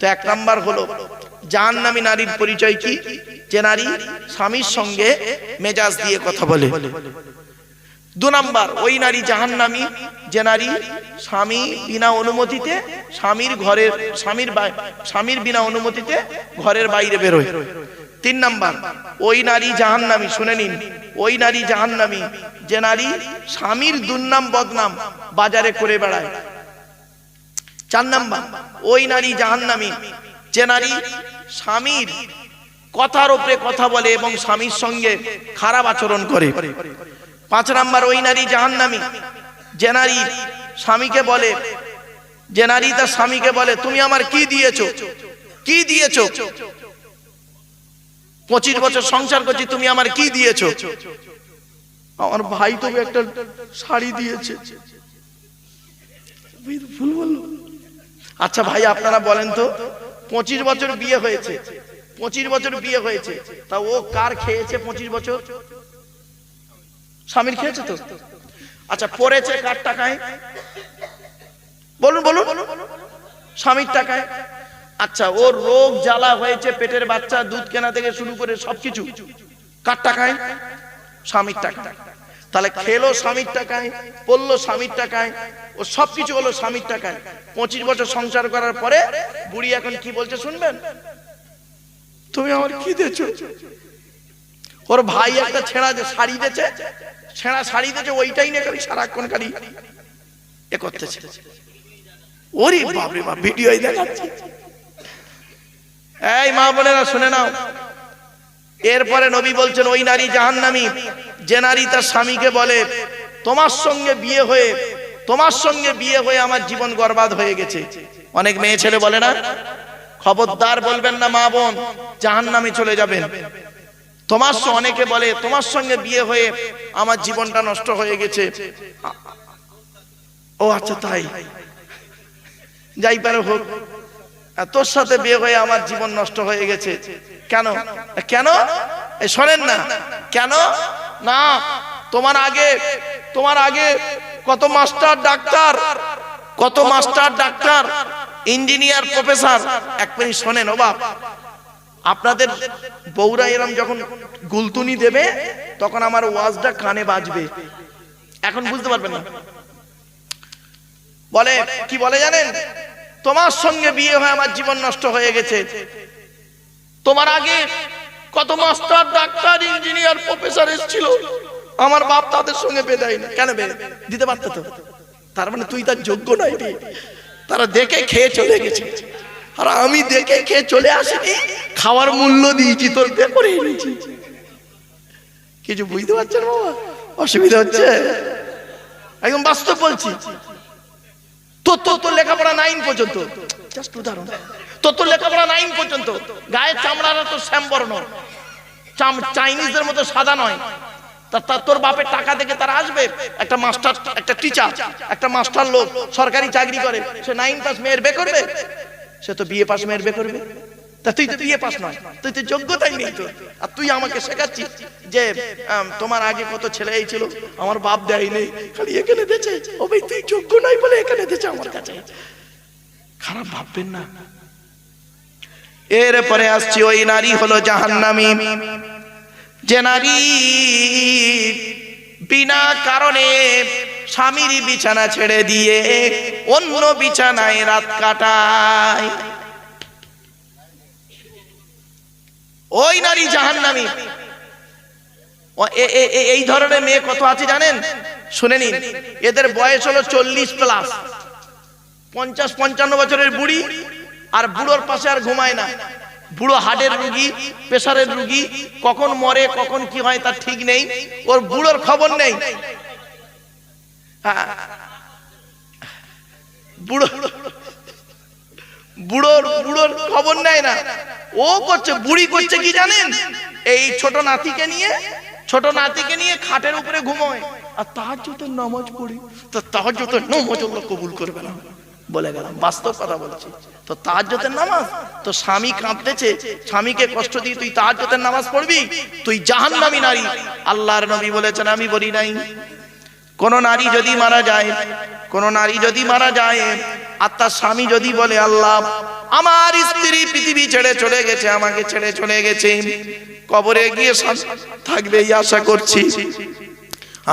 তো এক নাম্বার হলো, জাহান্নামী নারীর পরিচয় কি? যে নারী স্বামীর সঙ্গে মেজাজ দিয়ে কথা বলে। দু নাম্বার, ওই নারী জাহান্নামী, যে নারী স্বামী বিনা অনুমতিতে স্বামীর ঘরের, স্বামীর স্বামীর বিনা অনুমতিতে ঘরের বাইরে বেরোয়। তিন নাম্বার, ওই নারী জাহান্নামী, শুনে নিন, ওই নারী জাহান্নামী, যে নারী স্বামীর দুর্নাম বদনাম বাজারে করে বেড়ায়। চার নাম্বার, ওই নারী জাহান্নামী, যে নারী স্বামীর কথার ওপরে কথা বলে এবং স্বামীর সঙ্গে খারাপ আচরণ করে। পাঁচ নাম্বার, ওই নারী জাহান্নামী, যে নারী স্বামীকে বলে, যে নারী তার স্বামীকে বলে, তুমি আমার কি দিয়েছ? কি দিয়েছ? পঁচিশ বছর সংসার করছি, তুমি আমার কি দিয়েছ? আমার ভাই তবে একটা শাড়ি দিয়েছে। ভুল বলল। আচ্ছা ভাই, আপনারা বলেন তো, পঁচিশ বছর বিয়ে হয়েছে, পঁচিশ বছর বিয়ে হয়েছে, তা ও কার খেয়েছে পঁচিশ বছর? স্বামীর খেয়েছে তো? আচ্ছা পড়েছে কার টাকায়? বলুন বলুন। স্বামীর টাকায়? আচ্ছা ওর রোগ জ্বালা হয়েছে, পেটের বাচ্চা, দুধ কেনা থেকে শুরু করে সবকিছু। কার টাকায়? স্বামীর টাকা তাহলে খেলো স্বামীর টাকায়, পড়ল স্বামীর টাকায়, ও সবকিছু হলো স্বামীর টাকায়। পঁচিশ বছর সংসার করার পরে বুড়ি এখন কি বলছে শুনবেন? তুমি আমার কি দিয়েছ? ওর ভাই একটা ছেঁড়া যে শাড়ি দিয়েছে, ছেঁড়া শাড়ি দিয়েছে, ওইটাই নিয়ে খালি সারাক্ষণ খালি এ করতেছে। ওরে বাপরে বাপ, ভিডিওই দেখাচ্ছে। এই মা বোনেরা, শুনে নাও। এরপরে নবী বলছেন, ওই নারী জাহান্নামী, যে নারী তার স্বামীকে বলে, তোমার সঙ্গে বিয়ে হয়ে, তোমার সঙ্গে বিয়ে হয়ে আমার জীবন বরবাদ হয়ে গেছে। অনেক মেয়ে ছেলে বলে না? খবরদার বলবেন না, মা বোন, জাহান্নামে চলে যাবেন। তোমার অনেকে বলে, তোমার সঙ্গে বিয়ে হয়ে আমার জীবনটা নষ্ট হয়ে গেছে। ও আচ্ছা তাই। যাই পারে হোক। তোর সাথে বিয়ে হয়ে আমার জীবন নষ্ট হয়ে গেছে। কেন? কেন? শোনেন না। কেন? না, তোমার আগে তোমার আগে কত মাস্টার ডাক্তার, কত মাস্টার ডাক্তার, ইঞ্জিনিয়ার প্রফেসর। এক মিনিট শোনেন, ও বাপ। আপনাদের বউরা এরম যখন গুলতুনি দেবে, তখন আমার ওয়াজটা কানে বাজবে। এখন বুঝতে পারবেন না। বলে, কি বলে জানেন? তোমার সঙ্গে বিয়ে হয়ে আমার জীবন নষ্ট হয়ে গেছে। তোমার আগে কত মাস্টার, ডাক্তার, ইঞ্জিনিয়ার, প্রফেসর এসেছিল। আমার বাপ তাদের সঙ্গে বেদায় না কেন বে? দিতে পারত তো? তার মানে তুই তার যোগ্য নয় রে। তারা দেখে খেয়ে চলে গেছে। আর আমি দেখে খেয়ে চলে আসিনি, খাওয়ার মূল্য দিয়েছি, তোর করে এনেছি। কিছু বুঝতে পারছেন বাবা? অসুবিধা হচ্ছে? একদম বাস্তব বলছি। তো লেখাপড়া নাইন পর্যন্ত। জাস্ট উদাহরণ। লেখাপড়া নাইন পর্যন্ত। গায়ের চামড়াটা তো শ্যামবর্ণ চাইনিজদের মতো সাদা নয়। তা তোর বাপের টাকা দেখে তারা আসবে? একটা মাস্টার একটা টিচার একটা মাস্টার লোক সরকারি চাকরি করে। সে নাইন পাস মেয়ের বে করবে? সে তো বিয়ে পাস মেয়ের বে করবে। তা তুই তো বিয়ে পাস তুই তো যোগ্যতাই নেই তোর। আর তুই আমাকে শেখাচ্ছিস যে তোমার আগে কত ছেলে ছিল, আমার বাপ দেয় নেই, খালি এখানে দেছে। ও ভাই, তুই যোগ্য নাই বলে এখানে দেছে আমার কাছে। খারাপ ভাববেন না। এরপরে আসছি, ওই নারী হলো জাহান্নামী। যে নারী বিনা কারণে স্বামীর বিছানা ছেড়ে দিয়ে অন্য বিছানায় রাত কাটায়। ওই নারী জাহান্নামী। এই ধরনের মেয়ে কত আছে জানেন? শুনে নিন। এদের বয়স হলো চল্লিশ প্লাস পঞ্চাশ, পঞ্চান্ন বছরের বুড়ি আর বুড়োর পাশে আর ঘুমায় না। বুড়ো হার্টের রুগী প্রেশারের রুগী, কখন মরে, কখন কি হয় তার ঠিক নেই। ওর বুড়োর খবর নেই। হ্যাঁ। বুড়ো, বুড়োর বুড়োর খবর নেয় না। ও করছে, বুড়ি করছে কি জানেন? এই ছোট নাতিকে নিয়ে, ছোট নাতিকে নিয়ে খাটের উপরে ঘুমোয়। আর তার যত নামাজ পড়ি, তো তার যত নামাজ আল্লাহ কবুল করবে না। বলে গেলাম, বাস্তব কথা বলছি। তো তার যত নামাজ, তো স্বামী কাঁদতেছে। স্বামীকে কষ্ট দিয়ে তুই তার যত নামাজ পড়বি, তুই জাহান্নামী নারী। আল্লাহর নবী বলেছেন, আমি বলি নাই। কোন নারী যদি মারা যায়, কোন নারী যদি মারা যায় আর তার স্বামী যদি বলে, আল্লাহ, আমার স্ত্রী পৃথিবী ছেড়ে চলে গেছে, আমাকে ছেড়ে চলে গেছে, কবরে গিয়ে থাকবে আশা করছি।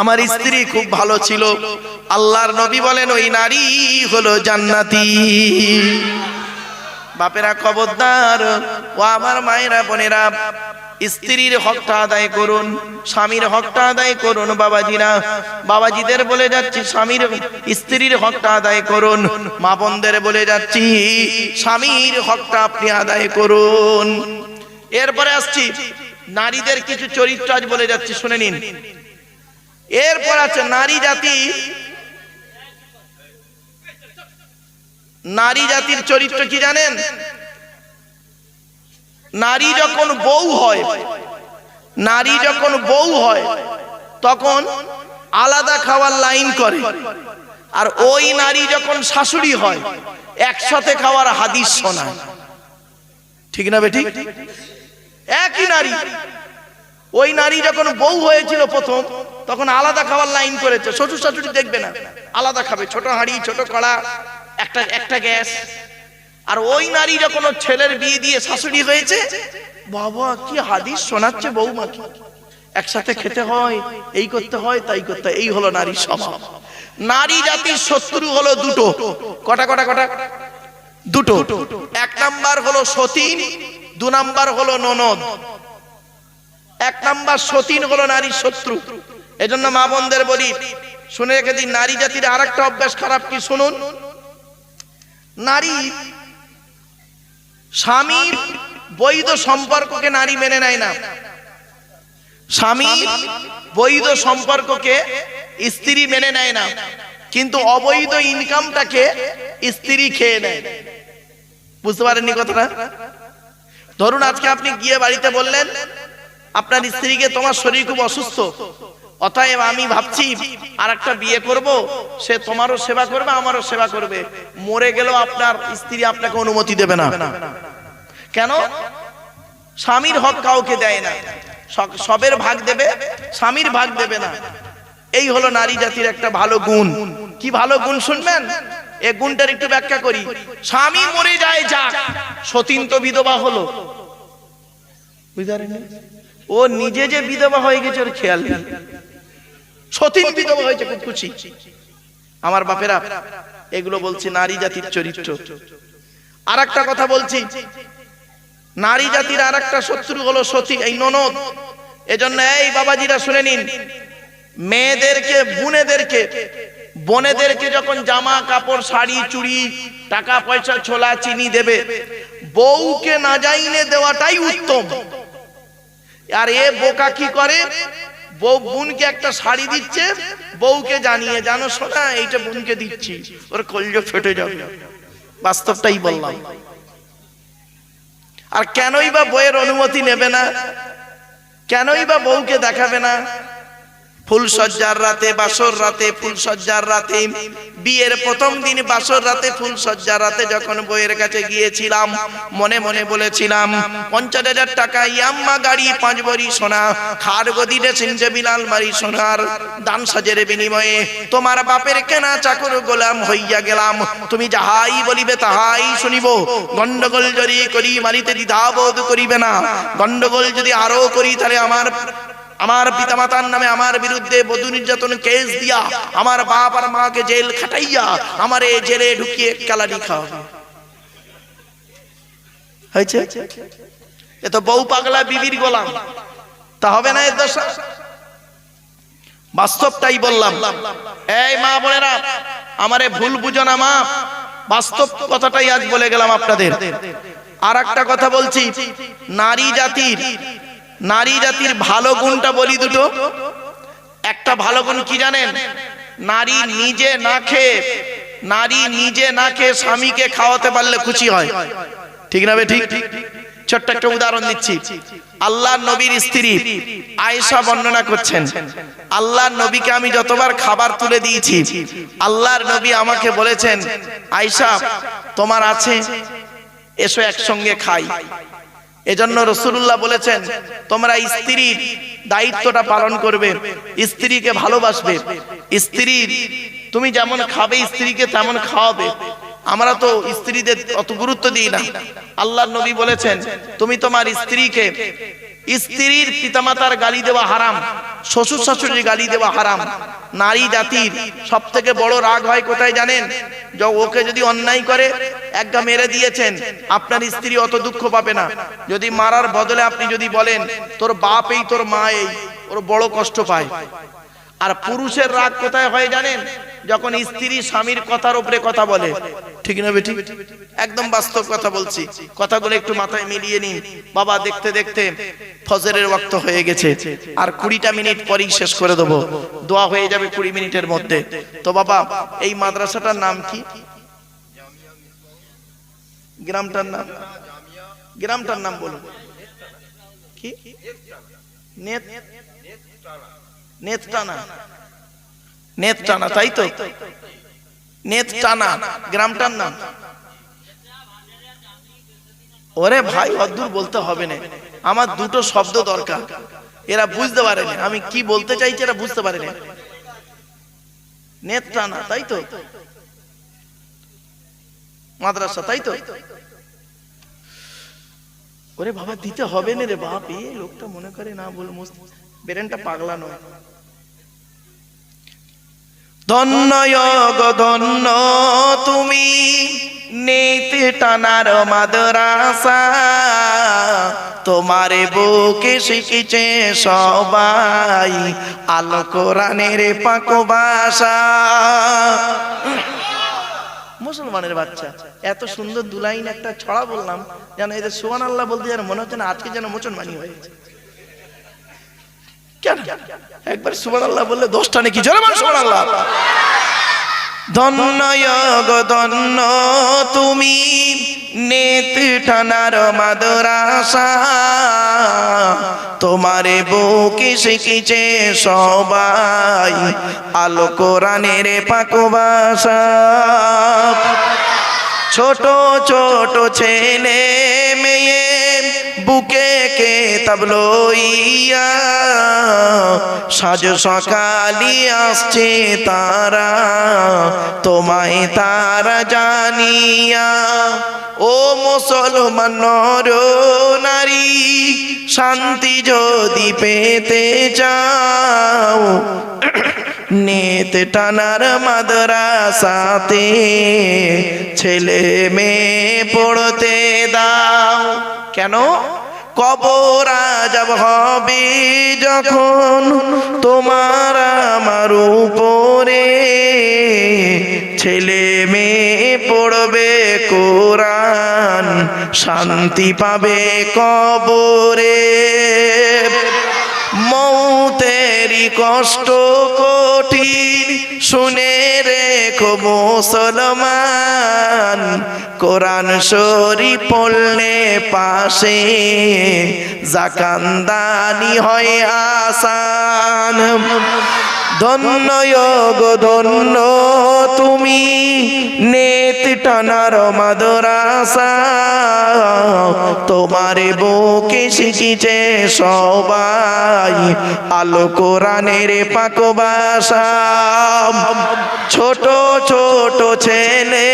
আমার স্ত্রী খুব ভালো ছিল। আল্লাহর নবী বলেন, ওই নারী হলো জান্নাতি। বাপেরা খবরদার, ও আমার মায়েরা, বোনেরা স্ত্রীর হকটা আদায় করুন, স্বামীর হকটা আদায় করুন বাবাজিরা। বাবাজিদের বলে যাচ্ছি, স্বামীর স্ত্রীর হকটা আদায় করুন। মা বোনদের বলে যাচ্ছি, স্বামীর হকটা আপনি আদায় করুন। এরপরে আসছি, নারীদের কিছু চরিত্র আজ বলে যাচ্ছি, শুনে নিন। এরপর আছে, নারী জাতি, নারী জাতির চরিত্র কি জানেন? নারী যখন বউ হয়, নারী যখন বউ হয়, তখন আলাদা খাওয়ার লাইন করে। আর ওই নারী যখন শাশুড়ি হয়, একসাথে খাওয়ার হাদিস শোনায়। ঠিক না বেটি একই নারী। ওই নারী যখন বউ হয়েছিল প্রথম, তখন আলাদা খাওয়ার লাইন করেছে। শ্বশুর শাশুড়ি দেখবে না। আলাদা খাবে। ছোট হাঁড়ি, ছোট কড়া, একটা একটা গ্যাস। আর ওই নারী যখন ছেলের বিয়ে দিয়ে শাশুড়ি হয়েছে? বাবা, কি হাদিস শোনাচ্ছে বৌমাকে? একসাথে খেতে হয়, এই করতে হয়, তাই করতে এই হলো নারী স্বভাব। নারী জাতির শত্রু হলো দুটো। কটা কটা কটা? দুটো। এক নাম্বার হলো সতীন, দু নাম্বার হলো ননদ। এক নাম্বার সতীন হলো নারীর শত্রু। এজন্য মা বোনদের বলি, শুনে রেখে দিন নারী জাতির আর একটা অভ্যাস খারাপ কি? শুনুন। নারী স্বামীর বৈধ সম্পর্ককে নারী মেনে নেয় না। স্বামী বৈধ সম্পর্ককে স্ত্রী মেনে নেয় না, কিন্তু অবৈধ ইনকামটাকে স্ত্রী খেয়ে নেয়। বুঝতে পারেননি কথাটা? ধরুন আজকে আপনি গিয়ে বাড়িতে বললেন, আপনার স্ত্রীকে তোমার শরীর খুব অসুস্থ অতএব আমি ভাবছি আর একটা বিয়ে করব, সে তোমারও সেবা করবে, আমারও সেবা করবে। মরে গেলেও আপনার স্ত্রী আপনাকে অনুমতি দেবে না। কেন? স্বামীর হক কাউকে দেয় না। সবের ভাগ দেবে, স্বামীর ভাগ দেবে না। এই হলো নারী জাতির একটা ভালো গুণ। কি ভালো গুণ শুনবেন? এই গুণটার একটু ব্যাখ্যা করি। স্বামী মরে যায়, যাক। সতীন তো বিধবা হলো। বুঝতে ও নিজে যে বিধবা হয়ে গেছে, ওর খেয়াল নেই। সতীন বিধবা হয়েছে, খুব খুশি। আমার বাপেরা, এগুলো বলছে নারী জাতির চরিত্র। আর একটা কথা বলছি, নারী জাতির আর একটা শত্রু হলো সতী, এই ননদ। এজন্য এই বাবাজিরা শুনে নিন, মেয়েদেরকে, বুনেদেরকে, বোনেদেরকে যখন জামা, কাপড়, শাড়ি, চুড়ি, টাকা, পয়সা, ছোলা, চিনি দেবে, বউকে না যাইনে দেওয়াটাই উত্তম। আর এ বোকা কি করে? বউ বোনকে একটা শাড়ি দিচ্ছে, বউকে জানিয়ে, জানো শোনা এইটা বোনকে দিচ্ছি, ওর কলজ ফেটে যাবে। বাস্তবটাই বললাম। আর কেনই বা বইয়ের অনুমতি নেবে না, কেনই বা বউকে দেখাবে না ফুল সজ্জার রাতে, বাসর রাতে ফুল সজ্জার রাতে। বিয়ের প্রথম দিন বাসর রাতে ফুল সজ্জার রাতে যখন বইয়ের কাছে গিয়েছিলাম, মনে মনে বলেছিলাম, পঞ্চাশ হাজার টাকা, ইয়াম্মা গাড়ি, পাঁচ বড়ি সোনা, খার গদি ড্রেসিং টেবিল আলমারি সোনার দান সাজের বিনিময়ে। তোমার বাপের কেনা চাকর গোলাম হইয়া গেলাম। তুমি যাহাই বলিবে তাহাই শুনিব। গন্ডগোল যদি করি মারিতে দ্বিধাবোধ করিবে না। গন্ডগোল যদি আরও করি তাহলে আমার আমার পিতামাতার নামে আমার বিরুদ্ধে বধূ নির্যাতন কেস দিয়া আমার বাপ আর মাকে জেল খাটাইয়া আমার এই জেলে ঢুকিয়ে কালানি খাওয়াবে। হয়েছে? এ তো বউ পাগলা বিবির গোলাম। তা হবে না এর দশা। বাস্তবটাই বললাম। এই মা বোনেরা, আমারে ভুল বুঝো না মা। বাস্তব কথাটাই আজ বলে গেলাম আপনাদের। আর একটা কথা বলছি। নারী জাতির নারী জাতির ভালো গুণটা বলি দুটো। একটা ভালো গুণ কি জানেন? নারী নিজে না খেয়ে, নারী নিজে না খেয়ে স্বামীকে খাওয়াতে পারলে খুশি হয়। ঠিক না ঠিক? ছোট্ট একটা উদাহরণ দিচ্ছি। আল্লাহ নবীর স্ত্রী আয়েশা বর্ণনা করছেন, আল্লাহর নবীকে আমি যতবার খাবার তুলে দিয়েছি, আল্লাহর নবী আমাকে বলেছেন, আয়েশা, তোমার আছে, এসো একসঙ্গে খাই। এজন্য রসুল্লাহ বলেছেন, তোমরা স্ত্রীর দায়িত্বটা পালন করবে, স্ত্রীকে ভালোবাসবে। স্ত্রীর তুমি যেমন খাবে, স্ত্রীকে তেমন খাওয়াবে। আমরা তো স্ত্রীদের অত গুরুত্ব দিই না। আল্লাহ নবী বলেছেন, তুমি তোমার স্ত্রীকে স্ত্রীর পিতামাতার গালি দেওয়া হারাম শ্বশুর শাশুড়ির গালি দেওয়া হারাম, নারী জাতির সব থেকে বড় রাগ হয় কোথায় জানেন? ওকে যদি অন্যায় করে একটা মেরে দিয়েছেন, আপনার স্ত্রী অত দুঃখ পাবে না। যদি মারার বদলে আপনি যদি বলেন, তোর বাপ এই, তোর মা এই, ওর বড় কষ্ট পায়। আর পুরুষের রাগ কোথায় হয় জানেন? যখন স্ত্রী স্বামীর কথার উপরে কথা বলে। ঠিক না বেটি? একদম বাস্তব কথা বলছি। কথাগুলো একটু মাথায় মিলিয়ে নিন। বাবা, দেখতে দেখতে ফজরের ওয়াক্ত হয়ে গেছে। আর কুড়িটা মিনিট পরেই শেষ করে দেবো। দোয়া হয়ে যাবে কুড়ি মিনিটের মধ্যে। তো বাবা, এই মাদ্রাসাটার নাম কি? গ্রামটার নাম? গ্রামটার নাম বলুন। কি? নেত নেত টানা। নেত টানা, তাই তো? নেত টানা, গ্রামটার নাম। ওরে ভাই, অদ্দূর বলতে হবে না। আমার দুটো শব্দ দরকার। এরা বুঝতে পারেনি আমি কি বলতে চাইছি এরা বুঝতে পারেনি নেত টানা, তাই তো? মাদ্রাসা, তাই তো? ওরে বাবা, দিতে হবে না রে বাপ। এ লোকটা মনে করে না বল বেরেনটা পাগলা নয়। ধন্য গো ধন্য তুমি। নেতে টানার মাদরাসা, তোমারে বুকে শিখেছে সবাই আলো কোরআনের পাক ভাষা। মুসলমানের বাচ্চা, এত সুন্দর দুলাইন একটা ছড়া বললাম, যেন এদের সোহান আল্লাহ বলতে যেন মনে হচ্ছে না, আজকে যেন মুসলমানি হয়েছে। কেন? একবার সুবান আল্লাহ বললে দশটা নাকি? জোরে বল সুবান আল্লাহ ধন্য ধন্য তুমি নেত টানার মাদরাসা। তোমারে বুকে শিখেছে সবাই আলো কোরআনের পাক ভাষা। ছোট ছোট ছেলে মেয়ে বুকে তাবলইয়া সাজ সকালি আসছে তারা, তোমায় তারা জানিয়া, ও মুসলমান নর নারী, শান্তি যদি পেতে চাও, নেত টানার মাদ্রাসাতে ছেলে মেয়ে পড়তে দাও। কেন? কবর আজাব হবে যখন তোমার আমার উপরে ছেলে মেয়ে পড়বে, কোরআন শান্তি পাবে কবরে। মৌতেরি কষ্ট কঠিন। শুনে রেখো মুসলমান, কোরআন শরী পড়লে পাশে জাকান্দানি হয় আসান। ধন্য গো ধন্য, তুমি নেত টানার মাদরাসা। তোমার বুকে শিখিছে সবাই আলো কোরআনের পাক বাসা ছোট ছোট ছেলে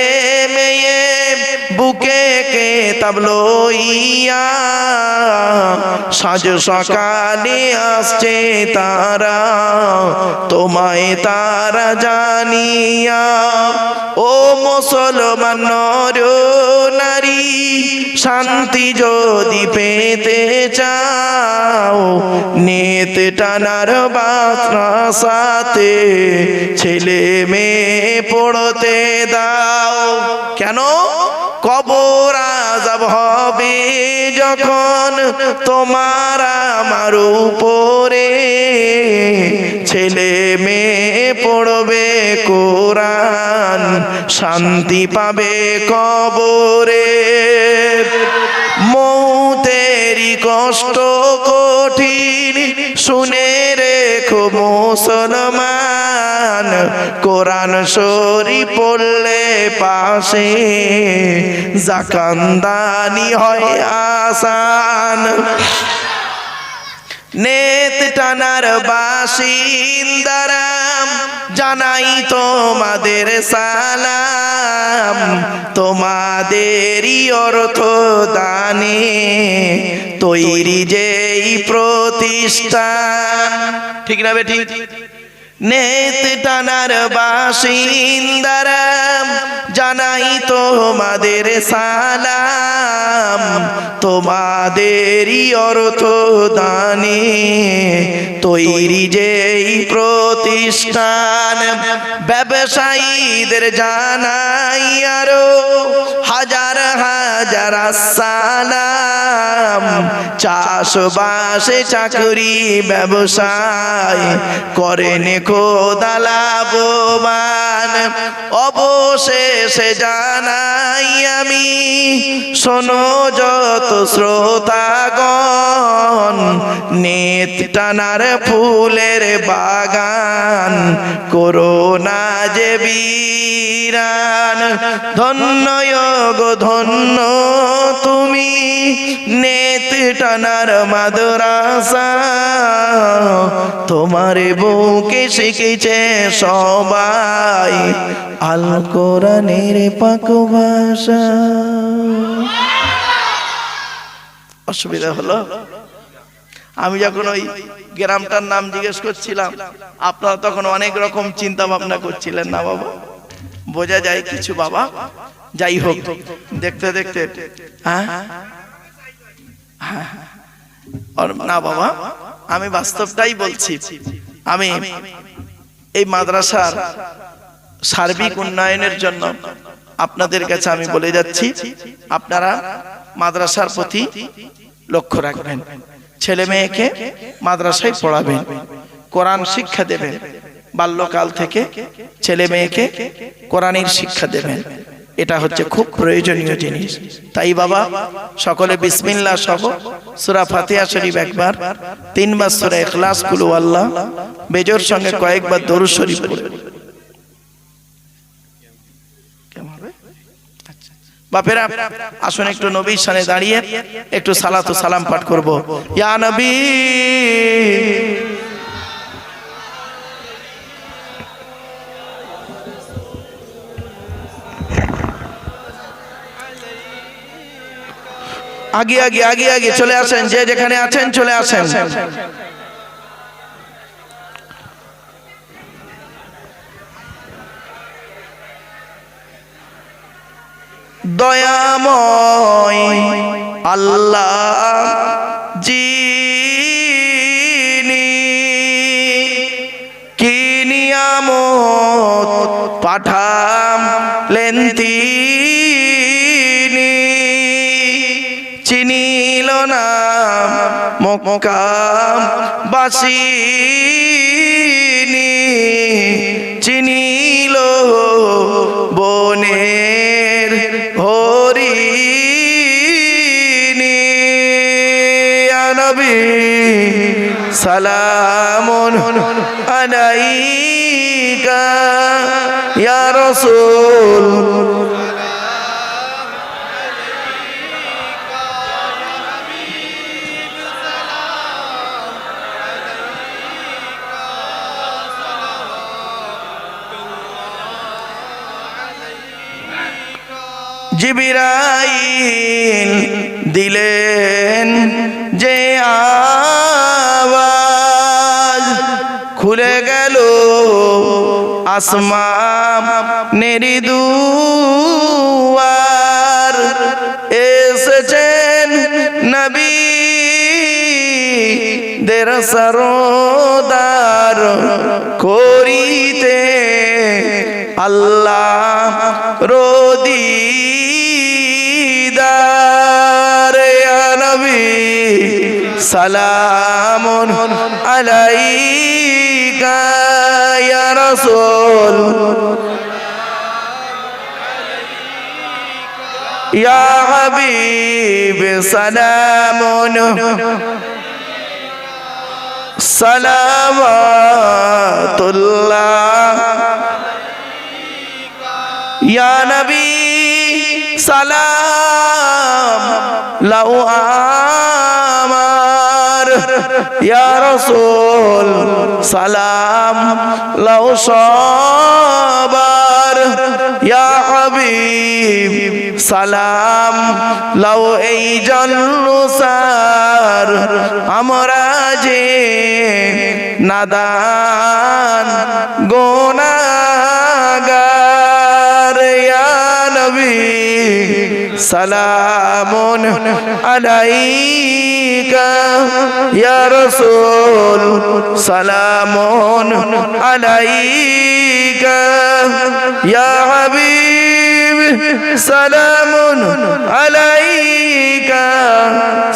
মেয়ে বুকে কে তাবলইয়া সাজ সকালে আসছে তারা, তোমায় তারা জানিয়া, ও মুসলমান নর নারী, শান্তি যদি পেতে চাও, নেত টানার বাসাতে ছেলে মেয়ে পড়তে দাও। কেন? কবর আজাব হবে যখন তোমার আমার উপরে ছেলে মেয়ে পড়বে, কোরআন শান্তি পাবে কবরে। মৌতেরি কষ্ট কঠিন, শুনে রেখো মুসলমান। কোরআন শরী পড়লে পাশে জাকান্দানি হয় আসান। নেত টানার বাসিন্দারাম জানাই তোমাদের সালাম। তোমাদেরই অর্থ দানে তৈরি যেই প্রতিষ্ঠান। ঠিক না বেটি নেত টানার বাসিন্দারা জানাই তোমাদের সালাম। তোমাদেরই অর্থ দানে তৈরি যেই প্রতিষ্ঠান, ব্যবসায়ীদের জানাই আরও হাজার হাজার সালাম চাষবাসে, চাকরি, ব্যবসায় করেন খোদা লাভবান। অবশেষে জানাই আমি, শোনো যত শ্রোতাগণ, নেত টানার ফুলের বাগান, করোনা যে বীরান, ধন্য ধন্য তুমি, নেত টানার মাদ্রাসা। তোমার বউকে শিখেছে সবাই আল কোরআনের পাক ভাষা। অসুবিধা হলো? আমি যখন ওই গ্রামটার নাম জিজ্ঞেস করছিলাম, আপনারা তখন অনেক রকম চিন্তা ভাবনা করছিলেন না বাবা? বোঝা যায় কিছু বাবা? যাই হোক, দেখতে দেখতে হ্যাঁ? না বাবা, আমি বাস্তবটাই বলছি। আমি এই মাদ্রাসার সার্বিক উন্নয়নের জন্য আপনাদের কাছে আমি বলে যাচ্ছি, আপনারা মাদ্রাসার প্রতি লক্ষ্য রাখবেন। ছেলে মেয়েকে মাদ্রাসায় পড়াবেন, কোরআন শিক্ষা দেবেন, বাল্যকাল থেকে ছেলে মেয়েকে কোরআনের শিক্ষা দেবেন। এটা হচ্ছে খুব প্রয়োজনীয় জিনিস। তাই বাবা সকলে বিসমিল্লাহ সহ সুরা ফাতিহা শরীফ একবার তিনবার সুরা ইখলাস কুলু আল্লাহ। বেজোর সঙ্গে কয়েকবার দরুদ শরীফ পড়ে। বাপেরা আসুন একটু নবীর সামনে দাঁড়িয়ে একটু সালাত সালাম পাঠ করব। ইয়া নবী! আগে আগে আগে আগে চলে আসেন, যে যেখানে আছেন চলে আসেন। দয়াময় আল্লাহ নিয়ামত পাঠালেন তিনি না মকাম বাসিনী চিনিল বনের হরিণী। নবী সালামুন আলাইকা। ইয়া রাসূল জিবিরাইল দিলেন যে আওয়াজ খুলে গেল আসমাম নেরি দুয়ার এসেছেন নবী দের সরদার করিতে আল্লাহ সালামুন আলাইকা ইয়া রাসূল ইয়া হাবিব সালামুন সালামাতুল্লাহ ইয়া নবী সালাম লাউ আমার রসুল, সালাম লও সবার। ইয়া সালাম লও এই জন্নুসার আমরা যে নাদান, গোনাগার। ইয়া নবী সালামুন আলাইকা ইয়া রাসূল সালামুন আলাইকা ইয়া হাবিব সালামুন আলাইকা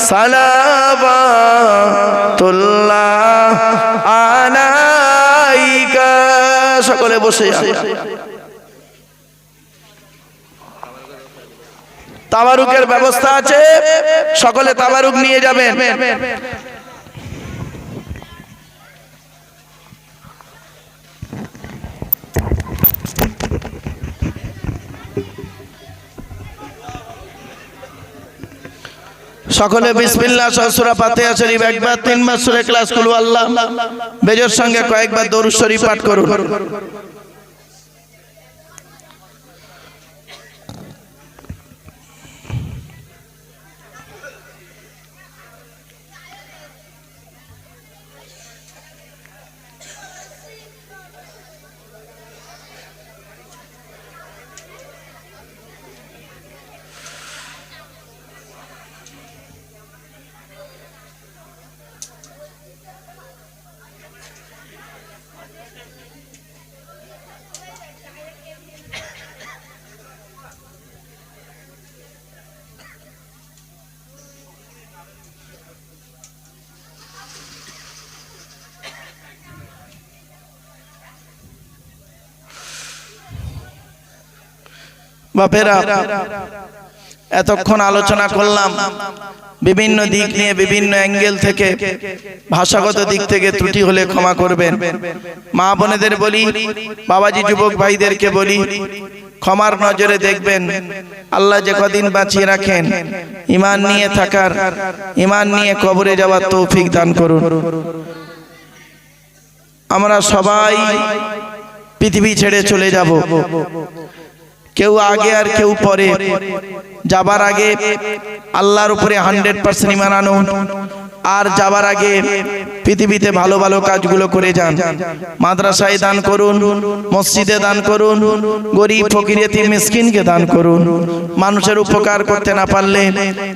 সালাবাতুল্লাহ আলাইকা। সকলে বসে তাবারুকের ব্যবস্থা আছে, সকলে তাবারুক নিয়ে যাবেন। সকলে বিসমিল্লাহ সূরা ফাতিহা শরীফ একবার, তিনবার সূরা ক্লাস কুলু আল্লাহ। বেজর সঙ্গে কয়েকবার দরুদ শরীফ পাঠ করুন। বাপেরা, এতক্ষণ আলোচনা করলাম বিভিন্ন দিক নিয়ে, বিভিন্ন অ্যাঙ্গেল থেকে, ভাষাগত দিক থেকে ত্রুটি হলে ক্ষমা করবেন। মা বোনেদের বলি, বাবাজি যুবক ভাইদেরকে বলি, ক্ষমার নজরে দেখবেন, আল্লাহ যে কদিন বাঁচিয়ে রাখেন, ইমান নিয়ে থাকার, ইমান নিয়ে কবরে যাওয়ার তৌফিক দান করুন। আমরা সবাই পৃথিবী ছেড়ে চলে যাব। কেউ আগে আর কেউ পরে। যাবার আগে আল্লাহর উপরে হান্ড্রেড পার্সেন্ট ইমান আনুন। আর যাবার আগে পৃথিবীতে ভালো ভালো কাজগুলো করে যান। মাদ্রাসায় দান করুন, মসজিদে দান করুন, গরিব ফকির এতিম মিসকিনকে দান করুন। মানুষের উপকার করতে না পারলে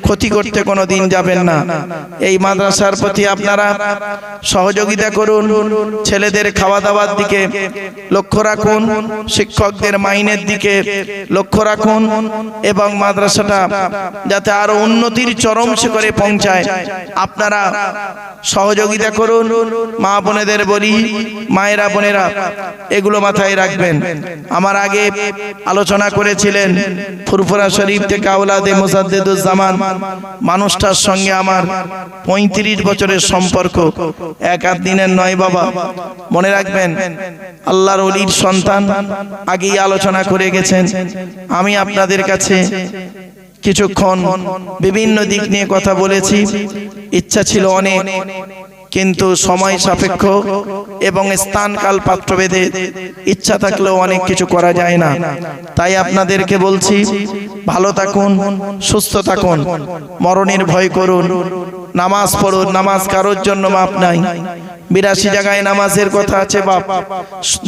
ক্ষতি করতে কোনো দিন যাবেন না। এই মাদ্রাসার প্রতি আপনারা সহযোগিতা করুন, ছেলেদের খাওয়া দাওয়ার দিকে লক্ষ্য রাখুন, শিক্ষকদের মাইনের দিকে লক্ষ্য রাখুন এবং মাদ্রাসাটা যাতে আরও উন্নতির চরম শিখরে পৌঁছায়। আপনারা সহযোগিতা করুন। মা বোনেদের বলি, মায়েরা বোনেরা, এগুলো মাথায় রাখবেন। আমার আগে আলোচনা করেছিলেন ফুরফুরা শরীফ থেকে আওলাদে মুসাদ্দেদুজ্জামান মানুষটার সঙ্গে আমার পঁয়ত্রিশ বছরের সম্পর্ক। এক আধ দিনের নয় বাবা। মনে রাখবেন, আল্লাহর অলির সন্তান আগেই আলোচনা করে গেছেন। আমি আপনাদের কাছে কিছুক্ষণ বিভিন্ন দিক নিয়ে কথা বলেছি। ইচ্ছা ছিল অনেক, কিন্তু সময় সাপেক্ষ এবং স্থান কাল পাত্রভেদে ইচ্ছা থাকলেও অনেক কিছু করা যায় না। তাই আপনাদেরকে বলছি, ভালো থাকুন, সুস্থ থাকুন, মরণের ভয় করুন, নামাজ পড়ুন, নামাজ কারোর জন্য মাপ নাই। বিরাশি জায়গায় নামাজের কথা আছে, বাপ।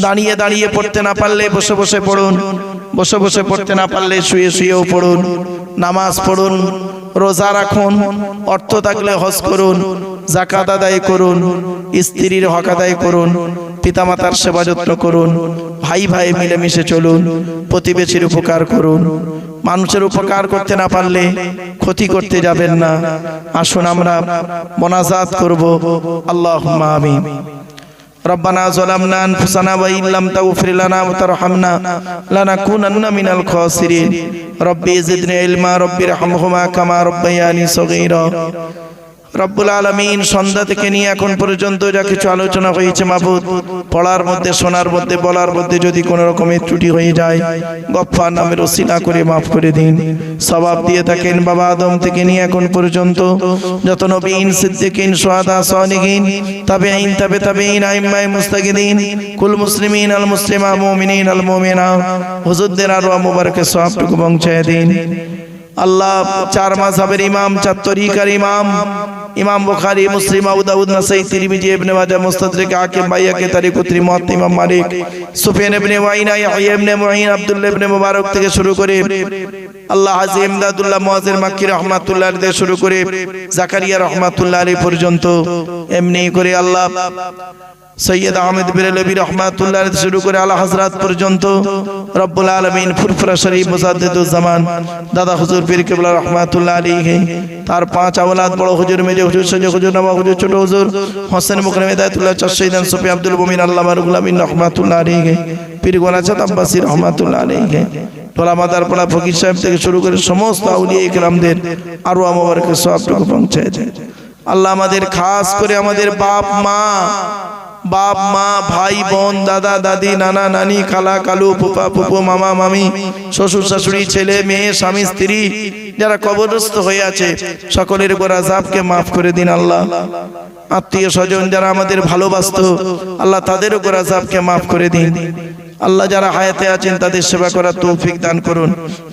দাঁড়িয়ে দাঁড়িয়ে পড়তে না পারলে বসে বসে পড়ুন। বসে বসে পড়তে না পারলে শুয়ে শুয়েও পড়ুন। নামাজ পড়ুন, রোজা রাখুন, অর্থ থাকলে হজ করুন। জাকাত আদায় করুন স্ত্রীর হক আদায় করুন পিতামাতার সেবা যত্ন করুন ভাই ভাই মিলেমিশে চলুন প্রতিবেশীর উপকার করুন মানুষের উপকার করতে না পারলে ক্ষতি করতে যাবেন না আসুন আমরা মোনাজাত করব আল্লাহ আমিন ربنا ظلمنا انفسنا وان لم تغفر لنا وترحمنا لنكونن من الخاسرين ربي زدني علما ربي ارحمهما كما ربياني صغيرا রব্বুল আলমিন সন্ধ্যা থেকে নিয়ে এখন পর্যন্ত যা কিছু আলোচনা হয়েছে মাহবুদ, পড়ার মধ্যে, শোনার মধ্যে, বলার মধ্যে যদি কোনো রকমের ত্রুটি হয়ে যায়, গফফার নামের ওসিলা করে মাফ করে দিন। সবাব দিয়ে থাকেন বাবা আদম থেকে নিয়ে এখন পর্যন্ত। যত নবীন, সিদ্দিকিন, সোহাদা সলিহিন তবে আইন তবে তবে ইন আইম্মাই মুস্তাকিদিন কুল মুসলিমিন, আল মুসলিমা মুমিনিন, আল মুমিনা, হুজুরদের আরও মুবারকে সবটুকু পৌঁছায় দিন। আল্লাহ চার মাযহাবের ইমাম, চার তরিকার ইমাম। ইমাম বুখারী, মুসলিম, আবু দাউদ, নাসাই, তিরমিজি, ইবনে মাজাহ মুস্তাদরিক হাকিম বাইয়াকে তারিখ উত্তরি মুয়াত্তা ইমাম মালিক। সুফিয়ান ইবনে ওয়াইনা ইয়াহইয়া ইবনে মুঈন, আব্দুল্লাহ ইবনে মুবারক থেকে শুরু করে আল্লাহ আজিম ইমদাদুল্লাহ মুআজির মাক্কি রাহমাতুল্লাহ থেকে শুরু করে জাকারিয়া রাহমাতুল্লাহ আলাইহি পর্যন্ত এমনি করে আল্লাহ সৈয়দ আহমেদ বিরেলবী রহমাতুল্লাহ শুরু করে আলা হজরত পর্যন্ত রব্বুল আলমিন ফুরফুরা শরীফ মুসাদ্দুজ্জামান দাদা হুজুর পীর কেবলা রহমাতুল্লাহ আলী তার পাঁচ আওলাদ, বড় হুজুর, মেজে হুজুর সজে হুজুর, নবা হুজুর, ছোট হুজুর, হোসেন মুকরম, হেদায়তুল্লাহ চাষিদান সুফি আব্দুল মুমিন আল্লাহ রুগুলামিন রহমাতুল্লাহ আলী পীর গোনাচাঁদ আব্বাসী রহমাতুল্লাহ আলী তোলা মাতার পড়া ফকির সাহেব থেকে শুরু করে সমস্ত আউলিয়া ইকরামদের আরও আমাবারকে সবটুকু পৌঁছায় যায় আল্লাহ আমাদের খাস করে আমাদের বাপ মা বাপ, মা, ভাই, বোন, দাদা, দাদি, নানা, নানি, খালা, কালু ফুপা ফুপু, মামা, মামি, শ্বশুর, শাশুড়ি, ছেলে, মেয়ে, স্বামী, স্ত্রী, যারা কবরস্থ হয়ে আছে, সকলের উপর আজাবকে মাফ করে দিন আল্লাহ। আত্মীয় স্বজন যারা আমাদের ভালোবাসত, আল্লাহ তাদের উপর আজাবকে মাফ করে দিন। আল্লাহ যারা হায়াতে আছেন, তাদের সেবা করার তৌফিক দান করুন।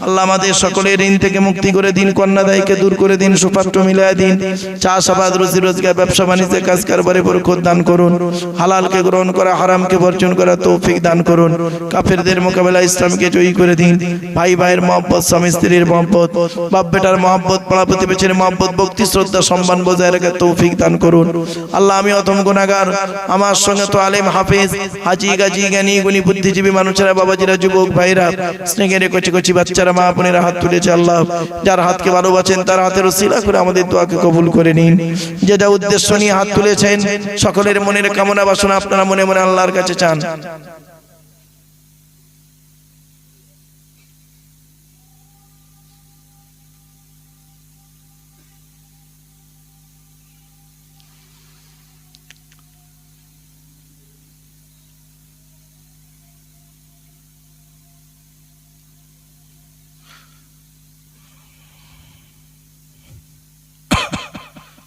আল্লাহ আমাদের সকলের ঋণ থেকে মুক্তি করে দিন, কন্যাদায়কে দূর করে দিন, সুপাত্র মিলায় দিন, চাষাবাদ রুজি রোজগার ব্যবসা বাণিজ্যের কাজ কারবারে বরকত দান করুন। হালালকে গ্রহণ করা, হারামকে বর্জন করা তৌফিক দান করুন। কাফেরদের মোকাবেলা ইসলামকে জয়ী করে দিন। ভাই, ভাইয়ের মহব্বত, স্বামী, স্ত্রীর মহব্বত, বাপ, বেটার মহব্বত, পাড়া প্রতিবেশীর মহব্বত, ভক্তি, শ্রদ্ধা, সম্মান বজায় রেখে তৌফিক দান করুন। আল্লাহ, আমি অতম গুণাগার আমার সঙ্গে তো আলেম হাফেজ, হাজি, গাজি, জ্ঞানী, গুণী, বুদ্ধিজীবী মানুষেরা, বাবাজিরা, যুবক ভাইরা, স্নেহের কচি কচি বাচ্চারা, মা বোনেরা হাত তুলেছে আল্লাহ। যার হাতকে ভালোবাসেন, তার হাতের শিলা করে আমাদের দোয়াকে কবুল করে নিন। যে যা উদ্দেশ্য নিয়ে হাত তুলেছেন, সকলের মনের কামনা বাসনা আপনারা মনে মনে আল্লাহর কাছে চান।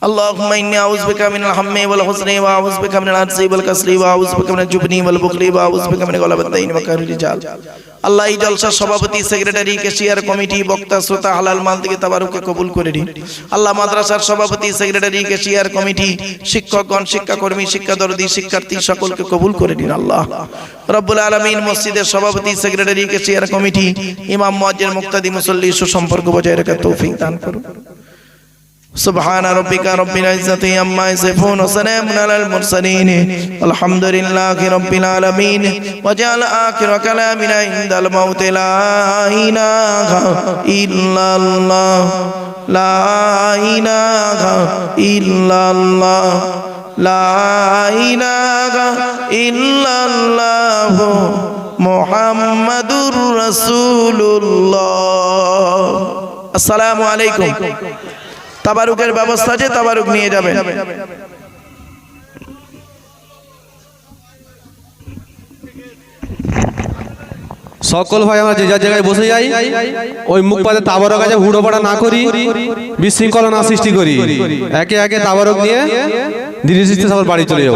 اللهم إني أعوذ بك من الهم والحزن وأعوذ بك من العجز والكسل وأعوذ بك من الجبن والبخل وأعوذ بك من غلبة الدين وقهر الرجال আল্লাহ এই জলসার সভাপতি সেক্রেটারি কেশিয়ার কমিটি বক্তা শ্রোতা হালাল মাল থেকে তাবারুকে কবুল করে দিন আল্লাহ মাদ্রাসার সভাপতি সেক্রেটারি কেশিয়ার কমিটি শিক্ষকগণ শিক্ষাকর্মী শিক্ষাদর্দী শিক্ষার্থী সকলকে কবুল করে দিন আল্লাহ রব্বুল আলমিন মসজিদের সভাপতি সেক্রেটারি কেশিয়ার কমিটি ইমাম মুয়াজ্জিন মুক্তাদি মুসল্লি সুসম্পর্ক বজায় রাখার তৌফিক দান করুন سبحان ربك رب العزة عما يصفون وسلام على المرسلين الحمد لله رب العالمين وجعل آخر كلامنا عند الموت لا إله إلا الله لا إله إلا الله لا إله إلا الله محمد رسول الله السلام عليكم তাবারুকের ব্যবস্থা আছে তাবারুক নিয়ে যাবে সকল ভাই আমরা যে যার জায়গায় বসে যাই ওই মুখ পাতে তাবারক আছে হুড়ো পাড়া না করি বিশৃঙ্খলা না সৃষ্টি করি। একে একে তাবারক নিয়ে ধীরে ধীরে সবার বাড়ি চলে যাব।